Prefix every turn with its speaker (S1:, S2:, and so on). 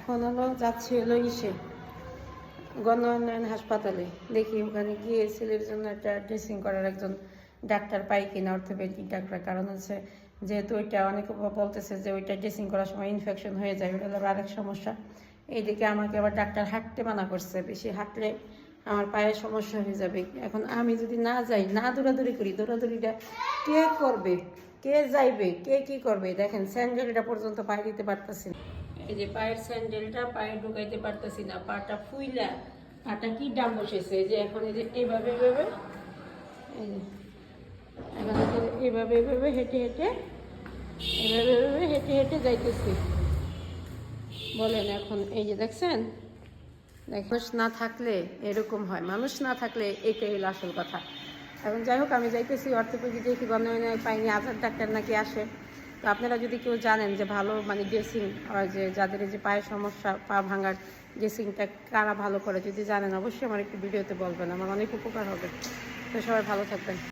S1: এখন হলো যাচ্ছি হলো ইসে। গণ উন্নয়ন হাসপাতালে। দেখি ওখানে গিয়ে ছেলের জন্য একটা ড্রেসিং করার একজন ডাক্তার পাই কিনা অর্থোপেডিক ডাক্তার কারণ হচ্ছে যেহেতু ওইটা অনেকে বলতেছে যে ওইটা ড্রেসিং করার সময় ইনফেকশন হয়ে যায় ওটা আরেক সমস্যা। এইদিকে আমাকে আবার ডাক্তার হাঁটতে মানা করছে, বেশি হাঁটলে আমার পায়ের সমস্যা হয়ে যাবে। এখন আমি যদি না যাই না দৌড়াদৌড়ি করি দৌড়াদৌড়িটা কে করবে? কে যাইবে? কে কি করবে? দেখেন স্যান্ডেলটা পর্যন্ত পায়ে দিতে পারতেছি না। এই যে পায়ের স্যান্ডেলটা পায়ে ঢুকাইতে পারতেছি না পাটা ফুইলা পাটা কি ডাম বসেছে? যে এখন এই যে এইভাবে এইভাবে এখন এইভাবে এইভাবে হেঁটে হেঁটে এইভাবে এইভাবে হেঁটে হেঁটে যাইতেছি। বলেন এখন এই যে দেখছেন? দেখ, মানুষ না থাকলে এরকম হয়। মানুষ না থাকলে এটাই হলো আসল কথা। এখন যাই হোক, আমি যাইতেছি অর্থোপেডিক দেখি গণনা পাইনি আধার ডাক্তার নাকি আসে। তো আপনারা যদি কেউ জানেন যে ভালো মানে ড্রেসিং যে যাদের যে পায়ের সমস্যা, পা ভাঙার ড্রেসিংটা কারা ভালো করে যদি জানেন, অবশ্যই আমার একটু ভিডিওতে বলবেন। আমার অনেক উপকার হবে। তো সবাই ভালো থাকবেন।